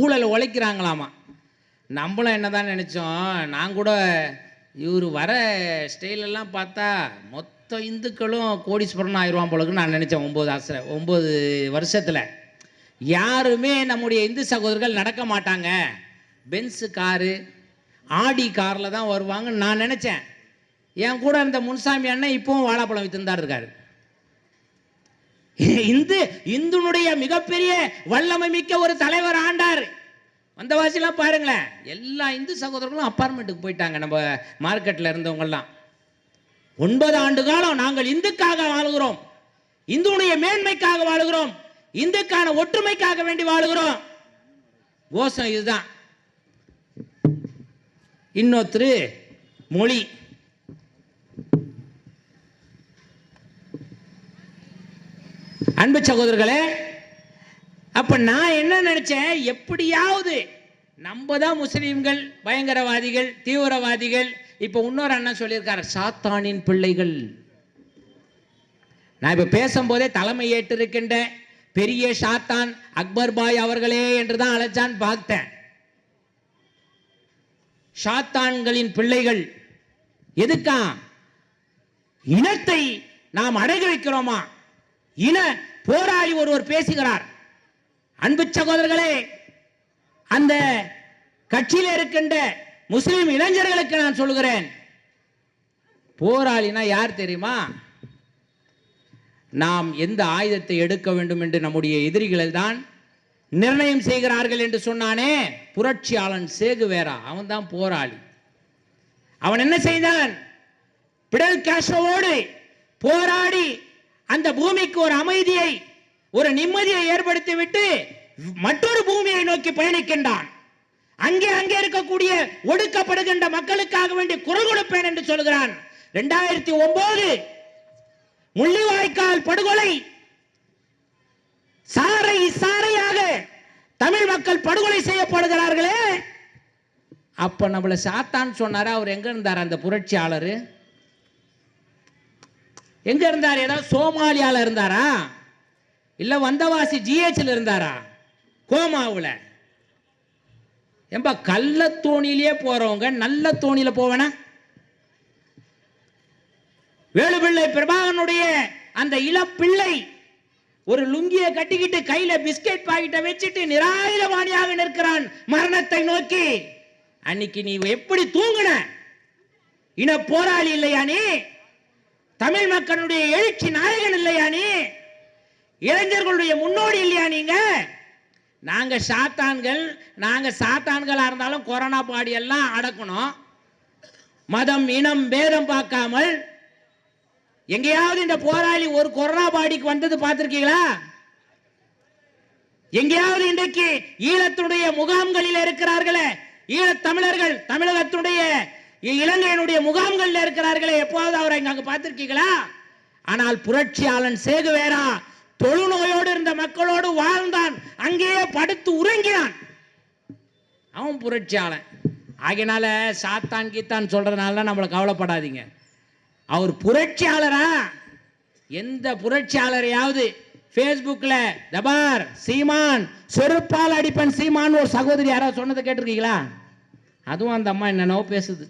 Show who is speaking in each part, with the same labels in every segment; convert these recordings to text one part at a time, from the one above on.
Speaker 1: ஊழல் உழைக்கிறாங்களாமா? நம்மளும் என்ன தான் நினச்சோம் நான் கூட இவர் வர ஸ்டைலெல்லாம் பார்த்தா மொத்த இந்துக்களும் கோடீஸ்வரன் ஆயிடுவான் போலக்குன்னு நான் நினச்சேன் ஒம்பது ஆசை ஒம்பது வருஷத்தில். யாருமே நம்முடைய இந்து சகோதரர்கள் நடக்க மாட்டாங்க. பென்ஸு காரு ஆடி காரில் தான் வருவாங்கன்னு நான் நினச்சேன். என் கூட இருந்த முன்சாமி அண்ணன் இப்போவும் வாழைப்பழம் வித்துந்தான் இருக்காரு. இந்து இந்துனுடைய மிகப்பெரிய வல்லமை மிக்க ஒரு தலைவர் வந்தவாசிலாம் பாருங்களேன். எல்லா இந்து சகோதரர்களும் அப்பார்ட்மெண்ட்டுக்கு போயிட்டாங்க. நம்ம மார்க்கெட்டில் இருந்தவங்கெல்லாம் ஒன்பது ஆண்டு காலம் நாங்கள் இந்துக்காக வாழுகிறோம். இந்துனுடைய மேன்மைக்காக வாழுகிறோம். இந்துக்கான ஒற்றுமைக்காக வேண்டி வாழுகிறோம். கோஷம் இதுதான். இன்னொருத்தர் மொழி. அன்பு சகோதரர்களே அப்ப நான் என்ன நினைச்சேன்? எப்படியாவது நம்ம தான் முஸ்லீம்கள் பயங்கரவாதிகள் தீவிரவாதிகள். இப்ப இன்னொரு அண்ணன் சொல்லியிருக்காரு சாத்தானின் பிள்ளைகள். நான் இப்ப பேசும்போதே தலைமை ஏற்றிருக்கின்ற பெரிய சாத்தான் அக்பர் பாய் அவர்களே என்று தான் அழைச்சான் பார்த்தேன். சாத்தான்களின் பிள்ளைகள் எதுக்கா? இனத்தை நாம் அடகு வைக்கிறோமா இன போராளி ஒருவர் பேசுகிறார். அன்பு சகோதரர்களே அந்த கட்சியில் இருக்கின்ற முஸ்லிம் இளைஞர்களுக்கு நான் சொல்கிறேன் போராளினா யார் தெரியுமா? நாம் எந்த ஆயுதத்தை எடுக்க வேண்டும் என்று நம்முடைய எதிரிகள் தான் நிர்ணயம் செய்கிறார்கள் என்று சொன்னானே புரட்சியாளன் சேகுவேரா. அவன் தான் போராளி. அவன் என்ன செய்தான்? பிடல் காஸ்ட்ரோவோடு போராடி அந்த பூமிக்கு ஒரு அமைதியை ஒரு நிம்மதியை ஏற்படுத்திவிட்டு மற்றொரு பூமியை நோக்கி பயணிக்கின்றான். அங்கே அங்கே இருக்கக்கூடிய ஒடுக்கப்படுகின்ற மக்களுக்காக வேண்டி குரல் கொடுப்பேன் என்று சொல்கிறான். ரெண்டாயிரத்தி ஒன்பது முள்ளிவாய்க்கால் படுகொலை. சாரை சாரையாக தமிழ் மக்கள் படுகொலை செய்யப்படுகிறார்களே. அப்ப நம்மள சாத்தான் சொன்னாரு? அவர் எங்க இருந்தார் அந்த புரட்சியாளர்? எங்க இருந்தார்? ஏதாவது சோமாலியால இருந்தாரா? இல்ல வந்தவாசி ஜிஹெச்ல இருந்தாரா? கோமாவில். ஏன்பா கள்ள தோணியிலேயே போறவங்க நல்ல தோணியில போவேனா? வேலுபிள்ளை பிரபாகனுடைய அந்த இளப்பிள்ளை ஒரு லுங்கியை கட்டிக்கிட்டு கையில பிஸ்கெட் பாக்கெட்டை வச்சுட்டு நிராயுதவாணியாக நிற்கிறான் மரணத்தை நோக்கி. அன்னைக்கு நீ எப்படி தூங்குன? இன போராளி இல்லையா நீ? தமிழ் மக்களுடைய எழுச்சி நாயகன் இல்லையா நீ? இளைஞர்களுடைய முன்னோடி இல்லையா நீங்க? நாங்க சாத்தான்கள் நாங்க சாத்தான்களாக இருந்தாலும் கொரோனா பாடி எல்லாம் அடக்கணும். மதம் இனம் பேதம் பார்க்காமல் எங்கேயாவது இந்த போராளி ஒரு கொரோனா பாடிக்கு வந்தது பார்த்திருக்கீங்களா? எங்கேயாவது இன்றைக்கு ஈழத்துடைய முகாம்களில் இருக்கிறார்களே ஈழத் தமிழர்கள் தமிழகத்துடைய இலங்கையினுடைய முகாம்களில் இருக்கிறார்களே எப்போதாவது அவரை அங்கே பார்த்திருக்கீங்களா? ஆனால் புரட்சியாளன் சேகுவேரா தொழுநோயோடு இருந்த மக்களோடு வாழ்ந்தான். அங்கேயே படுத்து உறங்கினான். அவன் புரட்சியாளன். ஆகினால சாத்தான் கீத்தான் சொல்றதுனால நம்மளை கவலைப்படாதீங்க. அவர் புரட்சியாளரா? எந்த புரட்சியாளரையாவது ஃபேஸ்புக்கில் தபார் சீமான் செருப்பால் அடிப்பன் சீமான் ஒரு சகோதரி யாராவது சொன்னதை கேட்டிருக்கீங்களா? அதுவும் அந்த அம்மா என்னென்னவோ பேசுது.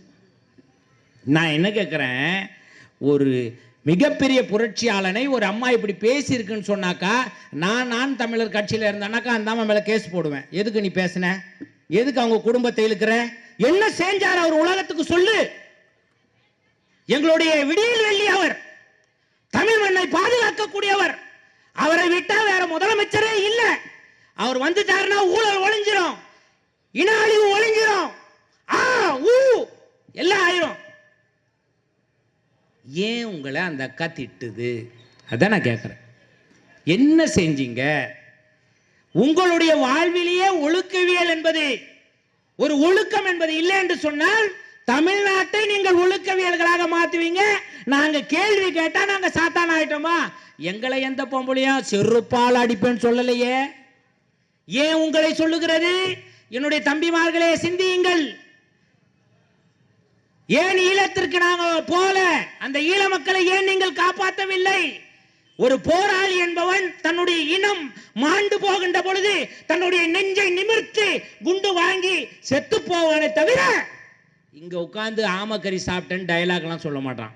Speaker 1: நான் என்ன கேட்குறேன் ஒரு மிகப்பெரிய புரட்சியாளனை ஒரு அம்மா இப்படி பேசியிருக்குன்னு சொன்னாக்கா நான் நான் தமிழர் கட்சியில் இருந்தேனாக்கா அந்த அம்மா மேலே கேஸ் போடுவேன். எதுக்கு நீ பேசுன? எதுக்கு அவங்க குடும்பத்தை இழுக்கிற? என்ன செஞ்சார் அவர் உலகத்துக்கு சொல்லு. எங்களுடைய விடியல் வெள்ளி அவர் தமிழ் மண்ணை பாதுகாக்கக்கூடியவர். அவரை விட்டா வேற முதலமைச்சரே இல்லை. அவர் வந்துட்டாருன்னா ஊழல் ஒளிஞ்சிரும் இன அழிவு ஒளிஞ்சிரும் ஆ ஊ எல்லாம் ஆயிரும். ஏன் உங்களை அந்த அக்கா திட்டுது? அதான் நான் கேட்குறேன் என்ன செஞ்சீங்க? உங்களுடைய வாழ்விலேயே ஒழுக்கவியல் என்பது ஒரு ஒழுக்கம் என்பது இல்லை என்று சொன்னால் தமிழ்நாட்டை நீங்கள் ஒழுக்கவியல்களாக மாத்துவீங்க நாங்க கேள்வி கேட்டா நாங்க சாத்தான் ஆயிட்டோமா? எங்களை எந்த பொம்பளையும் செருப்பால் அடிப்பேன்னு சொல்லலையே. ஏன் உங்களை சொல்லுகிறது? என்னுடைய தம்பிமார்களே சிந்தியுங்கள். ஏன் ஈழத்திற்கு நாங்கள் அந்த ஈழ மக்களை ஏன் நீங்கள் காப்பாற்றவில்லை? ஒரு போராளி என்பவன் தன்னுடைய இனம் மாண்டு போகின்ற பொழுது தன்னுடைய நெஞ்சை நிமிர்த்து குண்டு வாங்கி செத்து போவானே தவிர இங்க உட்கார்ந்து ஆமக்கறி சாப்பிட்டேன்னு டயலாக்லாம் சொல்ல மாட்டான்.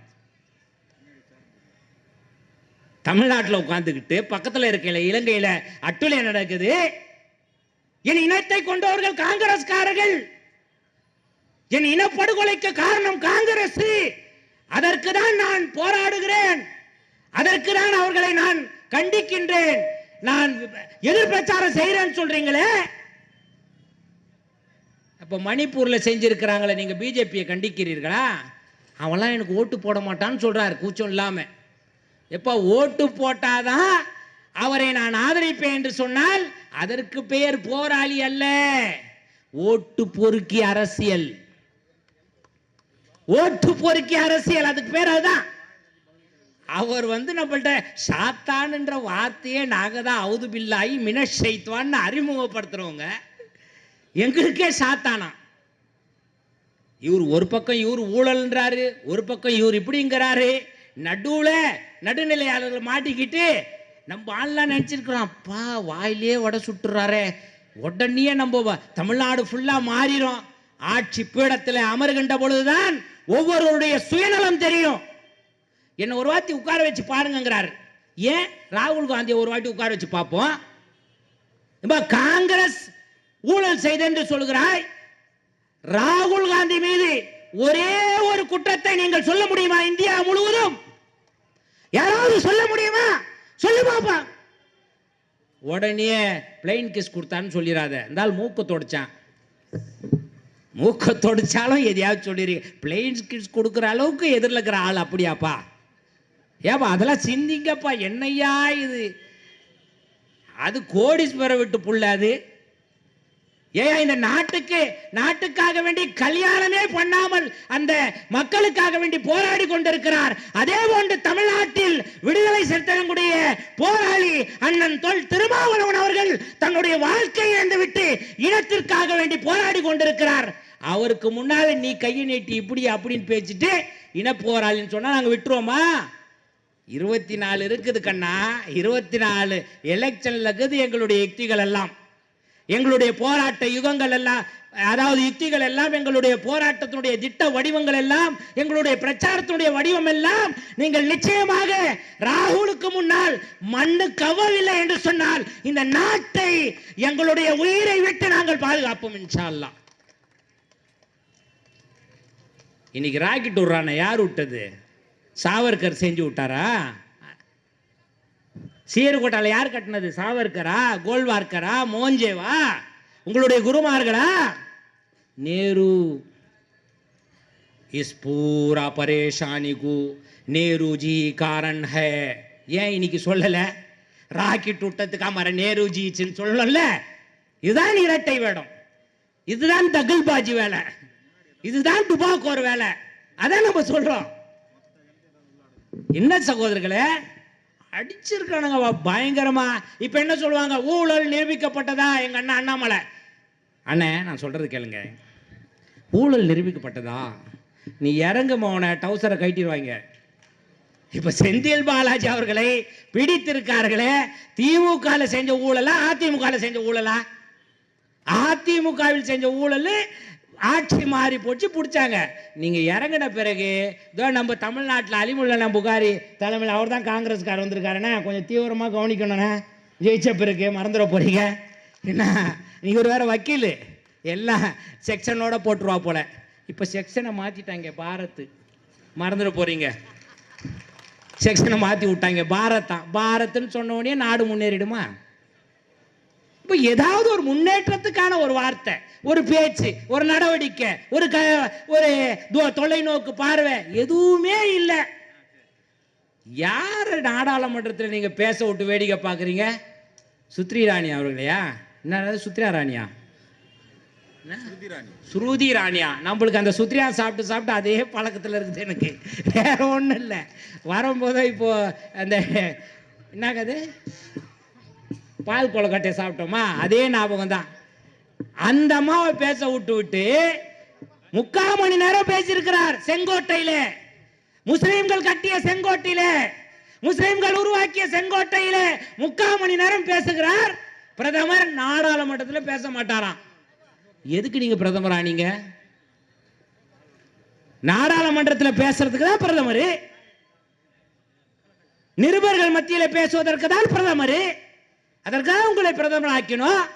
Speaker 1: தமிழ்நாட்டில் உட்காந்துக்கிட்டு பக்கத்தில் இருக்கையில இலங்கையில அட்டுலை நடக்குது? என் இனத்தை கொண்டவர்கள் காங்கிரஸ்காரர்கள். என் இனப்படுகொலைக்கு காரணம் காங்கிரஸ் அதற்கு தான் நான் போராடுகிறேன். அதற்கு தான் அவர்களை நான் கண்டிக்கின்றேன். நான் எதிர் பிரச்சாரம் செய்கிறேன்னு சொல்றீங்களே? அப்ப மணிப்பூர்ல செஞ்சிருக்கிறாங்களே நீங்க பிஜேபியை கண்டிக்கிறீர்களா? அவன்லாம் எனக்கு ஓட்டு போட மாட்டான்னு சொல்றாரு கூச்சம் இல்லாம. எப்ப ஓட்டு போட்டாதான் அவரை நான் ஆதரிப்பேன் என்று சொன்னால் அதற்கு பெயர் போராளி அல்ல ஓட்டு பொறுக்கி அரசியல். ஓட்டு பொறுக்கி அரசியல் அதுக்கு பேர் அதுதான். அவர் வந்து நம்மள்ட்ட சாத்தான்ன்ற வார்த்தையே நாங்கள் தான் அவுது பில்லாயி மினஷைத்வான்னு அறிமுகப்படுத்துறவங்க. எங்களுக்கே சாத்தானா? இவர் ஒரு பக்கம் இவர் ஊழல்ன்றாரு ஒரு பக்கம் இவர் இப்படிங்கிறாரு. நடுவில் நடுநிலையாளர்கள் மாட்டிக்கிட்டு நம்ம ஆள்லாம் நினச்சிருக்கிறோம் அப்பா வாயிலே உட சுட்டுறாரே. உடனே நம்ம தமிழ்நாடு ஃபுல்லாக மாறிடும் ஆட்சி பீடத்தில் அமருகின்ற பொழுதுதான் ஒவ்வொருவருடைய சுயநலம் தெரியும். என்னை ஒரு வாட்டி உட்கார வச்சு பாருங்கங்கிறாரு. ஏன்? ராகுல் காந்தியை ஒரு வாட்டி உட்கார வச்சு பார்ப்போம். இப்ப காங்கிரஸ் ஊழல் செய்தென்று சொல்கிறாய் ராகுல் காந்தி மீது ஒரே ஒரு குற்றத்தை நீங்கள் சொல்ல முடியுமா இந்தியா முழுவதும்? யாராவது சொல்ல முடியுமா? சொல்லு பாப்பா. உடனே பிளைன் கிஸ் கொடுத்தான்னு சொல்லிடாத இருந்தால் மூக்கு தொடச்சான். மூக்க தொடிச்சாலும் எதையாவது சொல்லிடுறீங்க. பிளைன் கிஸ் கொடுக்குற அளவுக்கு எதிரில் இருக்கிற ஆள் அப்படியாப்பா? ஏப்பா அதெல்லாம் சிந்திங்கப்பா. என்னையா இது? அது கோடீஸ்வர விட்டு புள்ள அது. ஏன் இந்த நாட்டுக்கு நாட்டுக்காக வேண்டி கல்யாணமே பண்ணாமல் அந்த மக்களுக்காக வேண்டி போராடி கொண்டிருக்கிறார். அதே போன்று தமிழ்நாட்டில் விடுதலை சிறுத்தைகளுடைய போராளி அண்ணன் தொல் திருமாவளவன் அவர்கள் தன்னுடைய வாழ்க்கையை இழந்துவிட்டு இனத்திற்காக வேண்டி போராடி கொண்டிருக்கிறார். அவருக்கு முன்னால நீ கையை நீட்டி இப்படி அப்படின்னு பேசிட்டு இனப்போராளின்னு சொன்னா நாங்க விட்டுருவோமா? இருபத்தி நாலு இருக்குது கண்ணா இருபத்தி நாலு எலெக்ஷன்ல இருக்குது எங்களுடைய யுக்திகள் எல்லாம். எங்களுடைய போராட்ட யுகங்கள் எல்லாம் அதாவது யுக்திகள் எல்லாம் எங்களுடைய போராட்டத்தினுடைய திட்ட வடிவங்கள் எல்லாம் எங்களுடைய பிரச்சாரத்தினுடைய வடிவம் எல்லாம் நீங்கள் நிச்சயமாக ராகுலுக்கு முன்னால் மண்ணு கவவில்லை என்று சொன்னால் இந்த நாட்டை எங்களுடைய உயிரை விட்டு நாங்கள் பாதுகாப்போம் இன்ஷால்லாம் இன்னைக்கு ராக்கெட் விடுறான யார் விட்டது? சாவர்கர் செஞ்சு விட்டாரா? சீர்கோட்டால யார் கட்டினது? சாவர்கரா கோல்வார்கரா மோஞ்சேவா? உங்களுடைய குருமார்களா? நேரு. இஸ் பூரா பரேஷானிகு. நேருஜி காரன் ஹே. ஏன் இன்னைக்கு சொல்லலை? ராக்கெட் விட்டத்துக்கு அமர நேருஜிச்சின்னு சொல்லணும்ல இதுதான் இரட்டை வேடம். இதுதான் தகுல் பாஜி வேலை. இதுதான் துபாக்கோர் வேலை. அதான் நம்ம சொல்றோம். என்ன சகோதரர்களே? அடிச்சிருக்கானுங்க பயங்கரமா. இப்ப என்ன சொல்லுவாங்க? ஊழல் நிரூபிக்கப்பட்டதா? எங்க அண்ணா அண்ணாமலை. அண்ணே நான் சொல்றது கேளுங்க. ஊழல் நிரூபிக்கப்பட்டதா? நீ இறங்கு மோன டவுசரை கட்டிடுவாங்க இப்ப செந்தில் பாலாஜி அவர்களை பிடித்திருக்கார்களே திமுக செஞ்ச ஊழலா அதிமுக செஞ்ச ஊழலா? அதிமுகவில் செஞ்ச ஊழல் ஆட்சி மாறி போச்சு பிடிச்சாங்க. நீங்கள் இறங்கின பிறகு இதோ நம்ம தமிழ்நாட்டில் அலிமுல்லா புகாரி தலைமையில் அவர் தான் காங்கிரஸ்கார் வந்திருக்காருண்ணே. கொஞ்சம் தீவிரமாக கவனிக்கணுண்ணே ஜெயிச்ச பிறகு மறந்துட போகிறீங்க என்ன? இவர் ஒரு வக்கீல். எல்லாம் செக்ஷனோட போட்டுருவா போல. இப்போ செக்ஷனை மாற்றிட்டாங்க பாரத். மறந்துட போகிறீங்க செக்ஷனை மாற்றி விட்டாங்க. பாரத்தான் பாரத்னு சொன்ன உடனே நாடு முன்னேறிடுமா? இப்போ ஏதாவது ஒரு முன்னேற்றத்துக்கான ஒரு வார்த்தை ஒரு பேச்சு ஒரு நடவடிக்கை ஒரு க ஒரு தொலைநோக்கு பார்வை எதுவுமே இல்லை. யார் நாடாளுமன்றத்தில் நீங்க பேச விட்டு வேடிக்கை பார்க்குறீங்க? சுத்ரி ராணி அவர்களையா? என்ன சுத்ரியா ராணியா? ஸ்ருதி ராணியா? நம்மளுக்கு அந்த சுத்ரியா சாப்பிட்டு சாப்பிட்டு அதே பழக்கத்தில் இருக்குது எனக்கு. வேற ஒன்றும் இல்லை. வரும்போது இப்போ அந்த என்ன என்னது பால் கொலக்கட்டையை சாப்பிட்டோமா? அதே ஞாபகம் தான். அந்த அம்மாவை பேச விட்டு விட்டு முக்கால் மணி நேரம் பேசியிருக்கிறார் செங்கோட்டையில. முஸ்லிம்கள் கட்டிய செங்கோட்டையில. முஸ்லிம்கள் உருவாக்கிய செங்கோட்டையிலே முக்கால் மணி நேரம் பேசுகிறார். பிரதமர் நாடாளுமன்றத்தில் பேச மாட்டாராம். எதுக்கு நீங்க பிரதமரா நீங்க? நாடாளுமன்றத்தில் பேசுறதுக்கு தான் பிரதமர். நிருபர்கள் மத்தியில் பேசுவதற்கு தான் பிரதமர். அதற்காக உங்களை பிரதமர் ஆக்கினோம்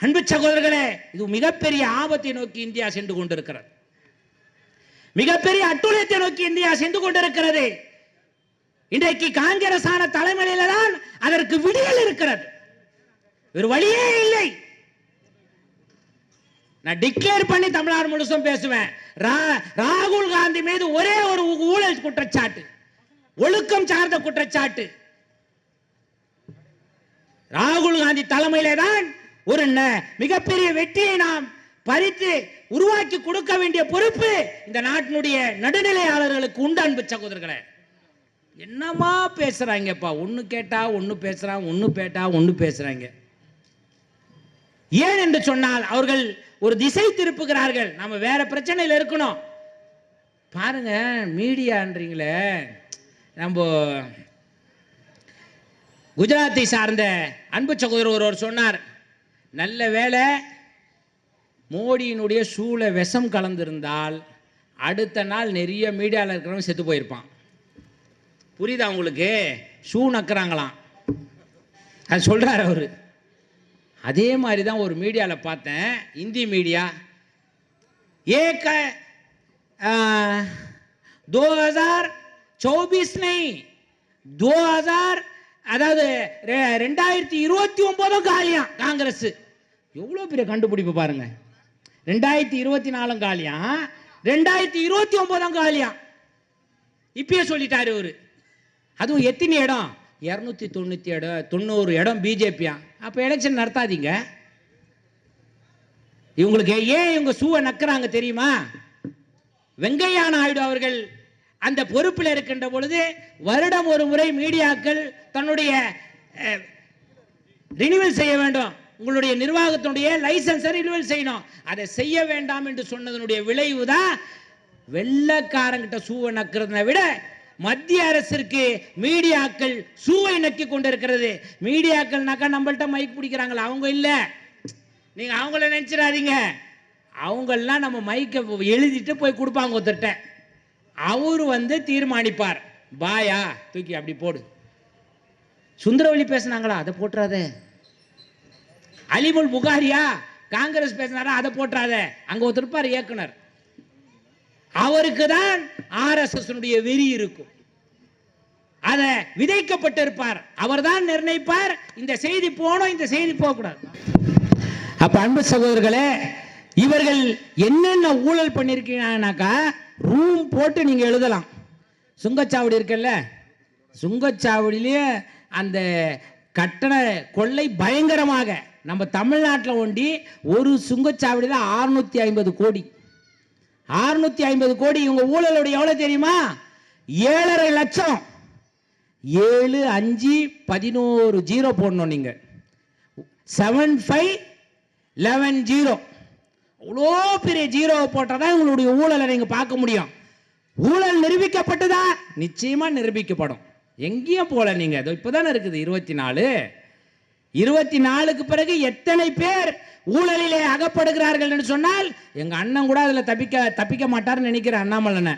Speaker 1: அன்பு சகோதரர்களே இது மிகப்பெரிய ஆபத்தை நோக்கி இந்தியா சென்று கொண்டிருக்கிறது. மிகப்பெரிய அட்டுழியத்தை நோக்கி இந்தியா சென்று கொண்டிருக்கிறது. இன்றைக்கு காங்கிரஸ் ஆன தலைமையில தான் அதற்கு விடியல் இருக்கிறது. ஒரு வழியே இல்லை. நான் டிக்ளேர் பண்ணி தமிழ்நாடு முழுசும் பேசுவேன். ரா- ராகுல் காந்தி மீது ஒரே ஒரு ஊழல் குற்றச்சாட்டு. ஒழுக்கம் சார்ந்த குற்றச்சாட்டு. ராகுல் காந்தி தலைமையிலே தான் ஒரு மிகப்பெரிய வெற்றியை நாம் பறித்து உருவாக்கி கொடுக்க வேண்டிய பொறுப்பு இந்த நாட்டினுடைய நடுநிலையாளர்களுக்கு உண்டு அன்பு சகோதரர்களே. என்னமா பேசுறாங்கப்பா? ஒன்னு கேட்டா ஒன்னு பேசுறான் ஒன்னு கேட்டா ஒன்னு பேசுறாங்க. ஏன் என்று சொன்னால் அவர்கள் ஒரு திசை திருப்புகிறார்கள். நம்ம வேற பிரச்சனையில் இருக்கணும். பாருங்க மீடியான்றீங்களே. நம்ம குஜராத்தை சார்ந்த அன்பு சகோதரர் ஒருவர் சொன்னார் நல்ல வேளை மோடியினுடைய சூளை விஷம் கலந்திருந்தால் அடுத்த நாள் நிறைய மீடியாவில் இருக்கிறவங்க செத்து போயிருப்பான் புரியுதா உங்களுக்கு ஷூ நக்குறாங்களாம் அது சொல்றாரு அவரு அதே மாதிரி தான் ஒரு மீடியாவில் பார்த்தேன் இந்தி மீடியா एक दो हजार चौबीस नहीं दो हजार அதாவது ரெ- ரெண்டாயிரத்தி இருபத்தி ஒன்பதும் காலியாம் காங்கிரஸ். எவ்வளோ பெரிய கண்டுபிடிப்பு பாருங்க. ரெண்டாயிரத்தி இருபத்தி நாலும் காலியாம் ரெண்டாயிரத்தி இருபத்தி ஒன்பதும் காலியாம். இப்பயே சொல்லிட்டாரு இவரு அதுவும் எத்தனை இடம்? இரநூத்தி தொண்ணூற்றி இடம் தொண்ணூறு இடம் பிஜேபியா அப்போ எலெக்ஷன் நடத்தாதீங்க. இவங்களுக்கு ஏன் இவங்க சூவை நக்குறாங்க தெரியுமா? வெங்கையா நாயுடு அவர்கள் அந்த பொறுப்பில் இருக்கின்ற பொழுது வருடம் ஒரு முறை மீடியாக்கள் தன்னுடைய ரினிவல் செய்ய வேண்டும். உங்களுடைய நிர்வாகத்தினுடைய லைசன்ஸை ரினிவல் செய்யணும். அதை செய்ய வேண்டாம் என்று சொன்னதனுடைய விளைவு தான் வெள்ளக்காரங்கிட்ட சூவை நக்கிறதை விட மத்திய அரசிற்கு மீடியாக்கள் சூவை நக்கி கொண்டிருக்கிறது. மீடியாக்கள்னாக்கா நம்மள்ட்ட மைக் பிடிக்கிறாங்களா அவங்க இல்லை. நீங்கள் அவங்கள நினச்சிடாதீங்க. அவங்கெல்லாம் நம்ம மைக்கை எழுதிட்டு போய் கொடுப்பாங்க ஒருத்தர்கிட்ட. அவர் வந்து தீர்மானிப்பார். பாயா தூக்கி அப்படி போடு. சுந்தரவழி பேசுனாங்களா? அதை போட்டுறாத. அலிமுல் புகாரியா? காங்கிரஸ் பேசினாரா? அதை போட்டுறாத. அங்க ஒருத்தர் இருப்பார் இயக்குனர். அவருக்கு தான் ஆர்எஸ்எஸ் வெறி இருக்கும். அதை விதைக்கப்பட்டிருப்பார். அவர்தான் நிர்ணயிப்பார். இந்த செய்தி போகணும் இந்த செய்தி போகக்கூடாது. அப்ப அன்பு சகோதரர்களே இவர்கள் என்னென்ன ஊழல் பண்ணிருக்கீங்கன்னாக்கா ரூம் போட்டு நீங்கள் எழுதலாம். சுங்கச்சாவடி இருக்குல்ல? சுங்கச்சாவடியிலேயே அந்த கட்டண கொள்ளை பயங்கரமாக நம்ம தமிழ்நாட்டில் ஒண்டி ஒரு சுங்கச்சாவடியில் அறுநூத்தி ஐம்பது கோடி. அறுநூத்தி ஐம்பது கோடி இவங்க ஊழலுடைய எவ்வளோ தெரியுமா? ஏழரை லட்சம். ஏழு அஞ்சு பதினோரு ஜீரோ போடணும் நீங்கள் செவன் ஃபைவ் லெவன் ஜீரோ அவ்வளோ பெரிய ஜீரோவை போட்டால் தான் உங்களுடைய ஊழலை நீங்கள் பார்க்க முடியும். ஊழல் நிரூபிக்கப்பட்டதா? நிச்சயமா நிரூபிக்கப்படும். எங்கேயும் போல நீங்க. இப்போ தானே இருக்குது இருபத்தி நாலு இருபத்தி நாலுக்கு பிறகு எத்தனை பேர் ஊழலிலே அகப்படுகிறார்கள் என்று சொன்னால் எங்க அண்ணன் கூட அதில் தப்பிக்க தப்பிக்க மாட்டார்னு நினைக்கிறேன் அண்ணாமலனை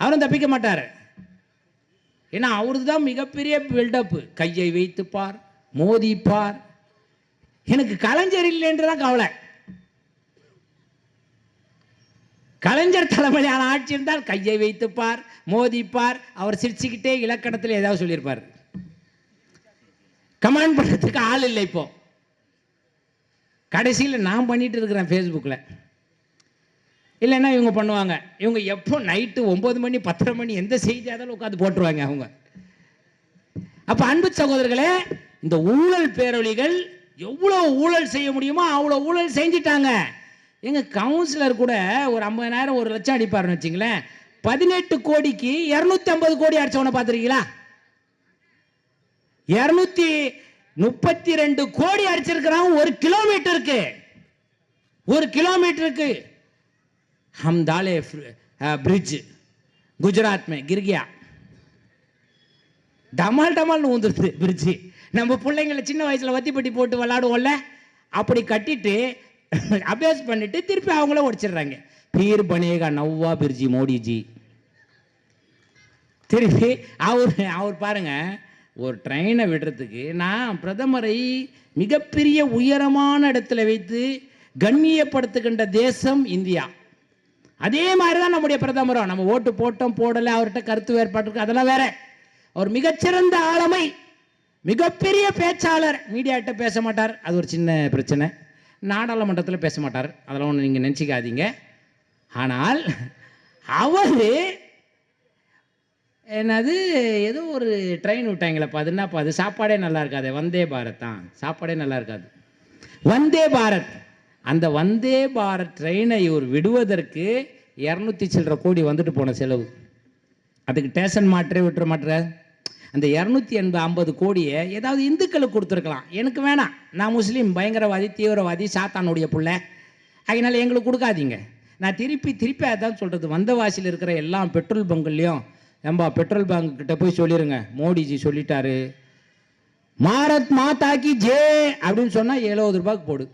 Speaker 1: அவரும் தப்பிக்க மாட்டார். ஏன்னா அவரது தான் மிகப்பெரிய பில்டப் கையை வைத்து பார் மோதி பார் எனக்கு கலைஞர் இல்லைன்னு தான் கவலை. கலைஞர் தலைமையிலான ஆட்சி இருந்தால் கையை வைத்துப்பார் மோதிப்பார் அவர் சிரிச்சுக்கிட்டே இலக்கணத்தில் ஏதாவது சொல்லியிருப்பார். கமெண்ட் பண்ணுறதுக்கு ஆள் இல்லை இப்போ. கடைசியில் நான் பண்ணிட்டு இருக்கிறேன் ஃபேஸ்புக்கில் இல்லைன்னா இவங்க பண்ணுவாங்க. இவங்க எப்போ நைட்டு ஒம்பது மணி பத்தரை மணி எந்த செய்தி இருந்தாலும் உட்காந்து போட்டுருவாங்க அவங்க. அப்போ அன்பு சகோதரர்களே இந்த ஊழல் பேரொழிகள் எவ்வளோ ஊழல் செய்ய முடியுமோ அவ்வளோ ஊழல் செஞ்சிட்டாங்க. எங்கள் கவுன்சிலர் கூட ஒரு ஐம்பதாயிரம் ஒரு லட்சம் அடிப்பாருன்னு வச்சுங்களேன். பதினெட்டு கோடிக்கு இரநூத்தி ஐம்பது கோடி அடித்தவனை பார்த்துருக்கீங்களா? இரநூத்தி முப்பத்தி ரெண்டு கோடி அடிச்சிருக்கிறான் ஒரு கிலோமீட்டருக்கு. ஒரு கிலோமீட்டருக்கு. ஹம்தாலே பிரிட்ஜ் குஜராத் மே கிர்கியா. டமால் டமால்னு ஊந்துருது பிரிட்ஜு நம்ம பிள்ளைங்களை சின்ன வயசில் வத்திப்பட்டி போட்டு விளாடுவோம்ல? அப்படி கட்டிட்டு அபியாஸ் பண்ணிட்டு திருப்பி அவங்கள ஒடிச்சிடுறாங்க. பீர் பனேகா நவ்வா பிரிஜி மோடிஜி. திருப்பி அவர் அவர் பாருங்க ஒரு ட்ரெயினை விடுறதுக்கு நான் பிரதமரை மிகப்பெரிய உயரமான இடத்துல வைத்து கண்ணியப்படுத்துகின்ற தேசம் இந்தியா. அதே மாதிரி தான் நம்முடைய பிரதமரும். நம்ம ஓட்டு போட்டோம் போடலை அவர்கிட்ட கருத்து வேறுபாட்டு அதெல்லாம் வேற. அவர் மிகச்சிறந்த ஆளுமை மிகப்பெரிய பேச்சாளர். மீடியாட்ட பேச மாட்டார். அது ஒரு சின்ன பிரச்சனை. நாடாளுமன்றத்தில் பேச மாட்டார். அதெல்லாம் ஒன்று நீங்கள் நினச்சிக்காதீங்க. ஆனால் அவர் என்னது ஏதோ ஒரு ட்ரெயின் விட்டாங்களப்பா. அது என்னப்பா அது சாப்பாடே நல்லா இருக்காது. வந்தே பாரத் தான். சாப்பாடே நல்லா இருக்காது. வந்தே பாரத். அந்த வந்தே பாரத் ட்ரெயினை இவர் விடுவதற்கு இரநூத்தி சில்லற கோடி வந்துட்டு போன செலவு. அதுக்கு ஸ்டேஷன் மாற்றே விட்டுற மாட்டுற அந்த இரநூத்தி எண்பது ஐம்பது கோடியை ஏதாவது இந்துக்களுக்கு கொடுத்துருக்கலாம். எனக்கு வேணாம். நான் முஸ்லீம் பயங்கரவாதி தீவிரவாதி சாத்தானுடைய பிள்ளை. அதனால் எங்களுக்கு கொடுக்காதீங்க. நான் திருப்பி திருப்பி அதான் சொல்கிறது வந்தவாசியில் இருக்கிற எல்லா பெட்ரோல் பங்குலேயும் ஏம்பா பெட்ரோல் பங்க் கிட்ட போய் சொல்லிடுங்க மோடிஜி சொல்லிட்டாரு. மாரத் மாதாக்கி ஜே அப்படின்னு சொன்னால் எழுபது ரூபாய்க்கு போடு.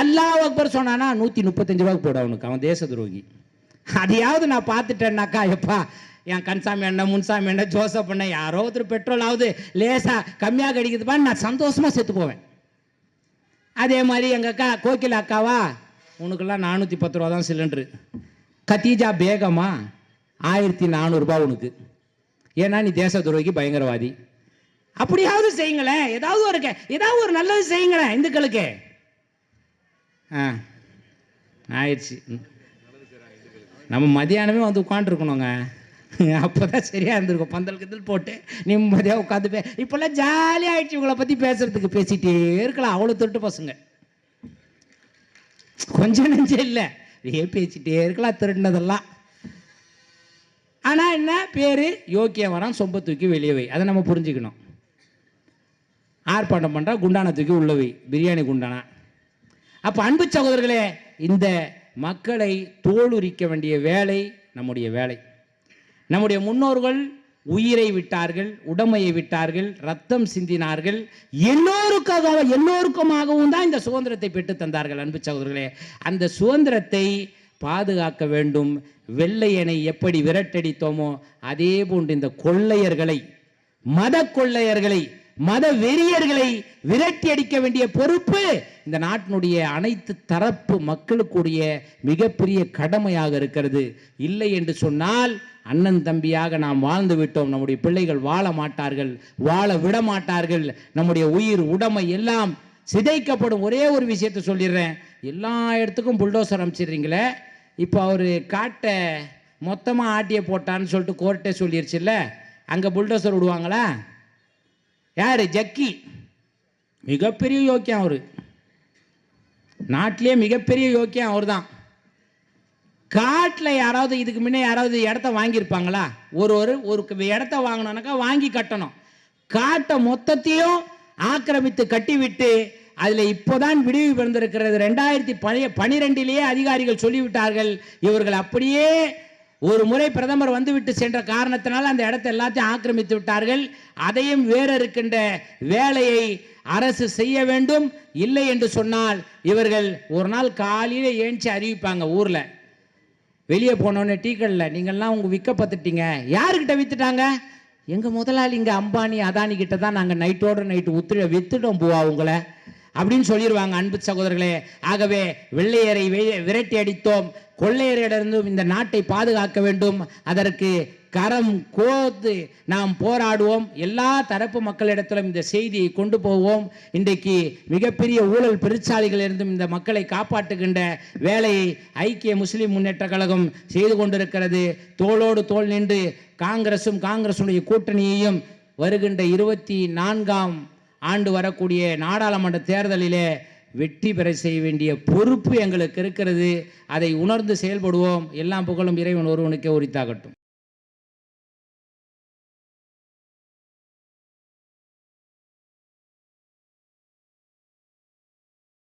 Speaker 1: அல்லாஹ் அக்பர் சொன்னானா நூற்றி முப்பத்தஞ்சு ரூபாய்க்கு போடு அவனுக்கு. அவன் தேச துரோகி. அதையாவது நான் பார்த்துட்டேன்னாக்கா எப்பா என் கன்சாமி அண்ணன் முன்சாமி அண்ணன் ஜோசப் அண்ணன் யாரோ ஒருத்தர் பெட்ரோல் ஆகுது. லேசாக கம்மியாக கிடைக்குதுப்பா நான் சந்தோஷமாக செத்து போவேன். அதே மாதிரி எங்கள் அக்கா கோகில அக்காவா? உனக்கெல்லாம் நானூற்றி பத்து ரூபா தான் சிலிண்டரு. கத்தீஜா பேகமா? ஆயிரத்தி நானூறுரூபா உனக்கு. ஏன்னா நீ தேச துறைக்கு பயங்கரவாதி. அப்படியாவது செய்யுங்களேன். ஏதாவது ஒரு கே- ஏதாவது ஒரு நல்லது செய்யுங்களேன் இந்துக்களுக்கு. ஆ ஆயிடுச்சு. ம். நம்ம மதியானமே வந்து உட்காந்துருக்கணுங்க அப்போ தான் சரியாக இருந்திருக்கும். பந்தல் கிந்தல் போட்டு நிம்மதியாக உட்காந்து பே இப்போல்லாம் ஜாலியாக ஆயிடுச்சு இவங்களை பற்றி பேசுகிறதுக்கு பேசிகிட்டே இருக்கலாம். அவ்வளோ திருட்டு பசங்க. கொஞ்சம் நெஞ்சம் இல்லை. ஏ பேசிகிட்டே இருக்கலாம். திருடினதெல்லாம். ஆனால் என்ன? பேர் யோக்கியம் வரான் சொம்ப தூக்கி வெளியே வை. அதை நம்ம புரிஞ்சுக்கணும். ஆர்ப்பாட்டம் பண்ணுறா குண்டான தூக்கி உள்ள வை. பிரியாணி குண்டானா. அப்போ அன்பு சகோதரர்களே இந்த மக்களை தோலுரிக்க வேண்டிய வேலை நம்முடைய வேலை. நம்முடைய முன்னோர்கள் உயிரை விட்டார்கள் உடமையை விட்டார்கள் ரத்தம் சிந்தினார்கள். எல்லோருக்காக எல்லோருக்குமாகவும் தான் இந்த சுதந்திரத்தை பெற்று தந்தார்கள் அன்பு சகோதரர்களே. அந்த சுதந்திரத்தை பாதுகாக்க வேண்டும். வெள்ளையனை எப்படி விரட்டடித்தோமோ அதே போன்று இந்த கொள்ளையர்களை மத கொள்ளையர்களை மத வெறியர்களை விரட்டி அடிக்க வேண்டிய பொறுப்பு இந்த நாட்டினுடைய அனைத்து தரப்பு மக்களுக்குடைய மிகப்பெரிய கடமையாக இருக்கிறது. இல்லை என்று சொன்னால் அண்ணன் தம்பியாக நாம் வாழ்ந்து விட்டோம். நம்முடைய பிள்ளைகள் வாழ மாட்டார்கள் வாழ விட மாட்டார்கள். நம்முடைய உயிர் உடமை எல்லாம் சிதைக்கப்படும். ஒரே ஒரு விஷயத்தை சொல்லிடுறேன். எல்லா இடத்துக்கும் புல்டோசர் அனுப்பிச்சிடுறீங்களே? இப்போ அவர் காட்டை மொத்தமாக ஆட்டிய போட்டான்னு சொல்லிட்டு கோர்ட்டே சொல்லிருச்சுல்ல? அங்கே புல்டோசர் விடுவாங்களா? யார்? ஜக்கி. மிகப்பெரிய யோக்கியம் அவர். நாட்டிலே மிகப்பெரிய யோக்கியம் அவர் தான் காட்டில் யாராவது இதுக்கு முன்னே யாராவது இடத்த வாங்கியிருப்பாங்களா? ஒரு ஒரு ஒரு இடத்த வாங்கணும்னாக்கா வாங்கி கட்டணும். காட்டை மொத்தத்தையும் ஆக்கிரமித்து கட்டிவிட்டு அதில் இப்போதான் விடுவி பிறந்திருக்கிறது. ரெண்டாயிரத்தி பனிரெண்டிலேயே அதிகாரிகள் சொல்லிவிட்டார்கள். இவர்கள் அப்படியே ஒரு முறை பிரதமர் வந்துவிட்டு சென்ற காரணத்தினால் அந்த இடத்தை எல்லாத்தையும் ஆக்கிரமித்து விட்டார்கள். அதையும் வேற இருக்கின்ற வேலையை அரசு செய்ய வேண்டும். இல்லை என்று சொன்னால் இவர்கள் ஒரு நாள் காலையில் ஏஞ்சி அறிவிப்பாங்க ஊரில். வெளியே போனோடனே டீக்கல்ல நீங்கள்லாம் உங்கள் விற்க பார்த்துட்டீங்க யாருக்கிட்ட வித்துட்டாங்க? எங்கள் முதலாளி இங்கே அம்பானி அதானி கிட்ட தான் நாங்கள் நைட்டோட நைட்டு உத்து வித்துட்டோம் போவா உங்களை. அப்படின்னு சொல்லிடுவாங்க அன்பு சகோதரர்களே. ஆகவே வெள்ளையரை விரட்டி அடித்தோம். கொள்ளையரிடமிருந்தும் இந்த நாட்டை பாதுகாக்க வேண்டும். அதற்கு கரம் கோத்து நாம் போராடுவோம். எல்லா தரப்பு மக்களிடத்திலும் இந்த செய்தியை கொண்டு போவோம். இன்றைக்கு மிகப்பெரிய ஊழல் பெருச்சாலிகளிருந்தும் இந்த மக்களை காப்பாற்றுகின்ற வேலையை ஐக்கிய முஸ்லிம் முன்னேற்ற கழகம் செய்து கொண்டிருக்கிறது. தோளோடு தோள் நின்று காங்கிரசும் காங்கிரசுடைய கூட்டணியையும் வருகின்ற இருபத்தி நான்காம் ஆண்டு வரக்கூடிய நாடாளுமன்ற தேர்தலிலே வெற்றி பெற செய்ய வேண்டிய பொறுப்பு எங்களுக்கு இருக்கிறது. அதை உணர்ந்து செயல்படுவோம். எல்லாம் புகழும் இறைவன் ஒருவனுக்கே உரித்தாகட்டும்.